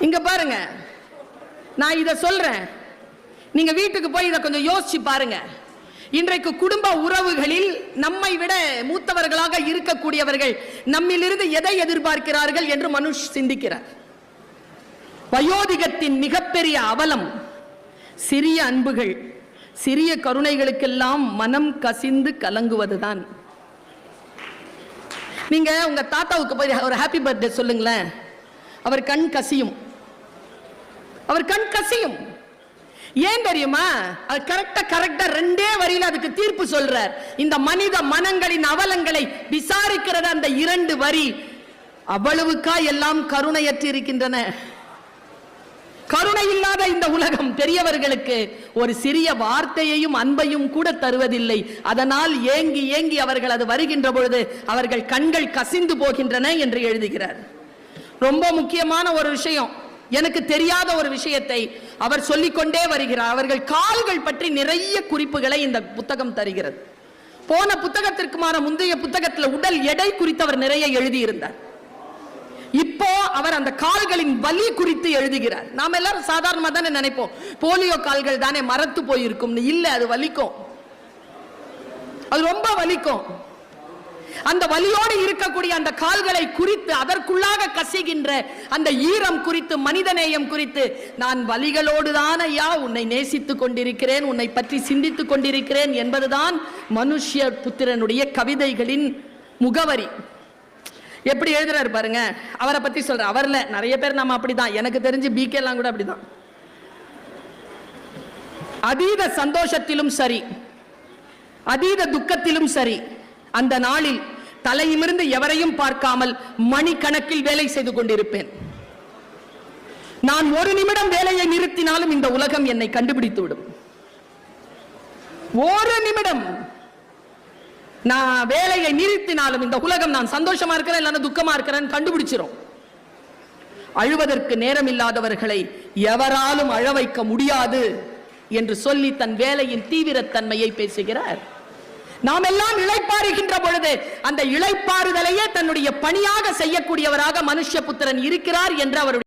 இங்க பாருங்க. நான் இதை சொல்றேன். நீங்க வீட்டுக்கு போய் இதை கொஞ்சம் யோசிச்சு பாருங்க. இன்றைக்கு குடும்ப உறவுகளில் நம்மை விட மூத்தவர்களாக இருக்கக்கூடியவர்கள் நம்மிலிருந்து எதை எதிர்பார்க்கிறார்கள் என்று மனுஷ் சிந்திக்கிறார். வயோதிகத்தின் மிகப்பெரிய அவலம் சிறிய அன்புகள். சிறிய கருணைகளுக்கெல்லாம் மனம் கசிந்து கலங்குவதுதான். நீங்க உங்க தாத்தாவுக்கு போய் ஒரு ஹாப்பி பர்த்டே சொல்லுங்களேன். அவர் கண் கசியும். அவர் கண் கசியும். ஏன் தெரியுமா? அது கரெக்டா கரெக்டா ரெண்டே வரியில அதுக்கு தீர்ப்பு சொல்றார். இந்த மனித மனங்களின் அவலங்களை விசாரிக்கிறது அந்த இரண்டு வரி. அவ்வளவுக்கா எல்லாம் கருணையற்று இருக்கின்றன. கருணை இல்லாத இந்த உலகம் பெரியவர்களுக்கு ஒரு சிறிய வார்த்தையையும் அன்பையும் கூட தருவதில்லை. அதனால் ஏங்கி ஏங்கி அவர்கள் அது வருகின்ற பொழுது அவர்கள் கண்கள் கசிந்து போகின்றன என்று எழுதுகிறார். ரொம்ப முக்கியமான ஒரு விஷயம். எனக்கு தெரியாத ஒரு விஷயத்தை அவர் சொல்லிக்கொண்டே வருகிறார். அவர்கள் கால்கள் பற்றி நிறைய குறிப்புகளை இந்த புத்தகம் தருகிறது. போன புத்தகத்திற்குமான முந்தைய புத்தகத்தில் உடல் எடை குறித்து அவர் நிறைய எழுதியிருந்தார். இப்போ அவர் அந்த கால்களின் வலி குறித்து எழுதுகிறார். நாம எல்லாரும் சாதாரணமாக தானே நினைப்போம். போலியோ கால்கள் தானே மரத்து போயிருக்கும்னு. இல்லை அது வலிக்கும். அது ரொம்ப வலிக்கும். அந்த வலியோடு இருக்கக்கூடிய அந்த கால்களை குறித்து அதற்குள்ளாக கசிகின்ற அந்த ஈரம் குறித்து மனிதநேயம் குறித்து நான் வலிகளோடு தான் ஐயா உன்னை நேசித்துக் கொண்டிருக்கிறேன் உன்னை பற்றி சிந்தித்துக் கொண்டிருக்கிறேன் என்பதுதான் மனுஷ்ய புத்திரனுடைய கவிதைகளின் முகவரி. எப்படி எழுதுறாரு பாருங்க. அவரை பத்தி சொல்ற அவர்ல நிறைய பேர் நம்ம அப்படிதான். எனக்கு தெரிஞ்சு பிகே எல்லாம் கூட அப்படிதான். அதீத சந்தோஷத்திலும் சரி அதீத துக்கத்திலும் சரி அந்த நாளில் தலையிமிருந்து எவரையும் பார்க்காமல் மணிக்கணக்கில் வேலை செய்து கொண்டிருப்பேன். நான் ஒரு நிமிடம் வேலையை நிறுத்தினாலும் இந்த உலகம் என்னை கண்டுபிடித்து விடும். ஒரு நிமிடம் நான் வேலையை நிறுத்தினாலும் இந்த உலகம் நான் சந்தோஷமா இருக்கிறேன் இல்லைன்னா துக்கமா இருக்கிறேன் கண்டுபிடிச்சிரும். அழுவதற்கு நேரம் இல்லாதவர்களை எவராலும் அழ வைக்க முடியாது என்று சொல்லி தன் வேலையின் தீவிரத்தன்மையை பேசுகிறார். நாம் எல்லாம் இழைப்பாருகின்ற பொழுது அந்த இழைப்பாறுதலையே தன்னுடைய பணியாக செய்யக்கூடியவராக மனுஷ புத்திரன் இருக்கிறார் என்று அவருடைய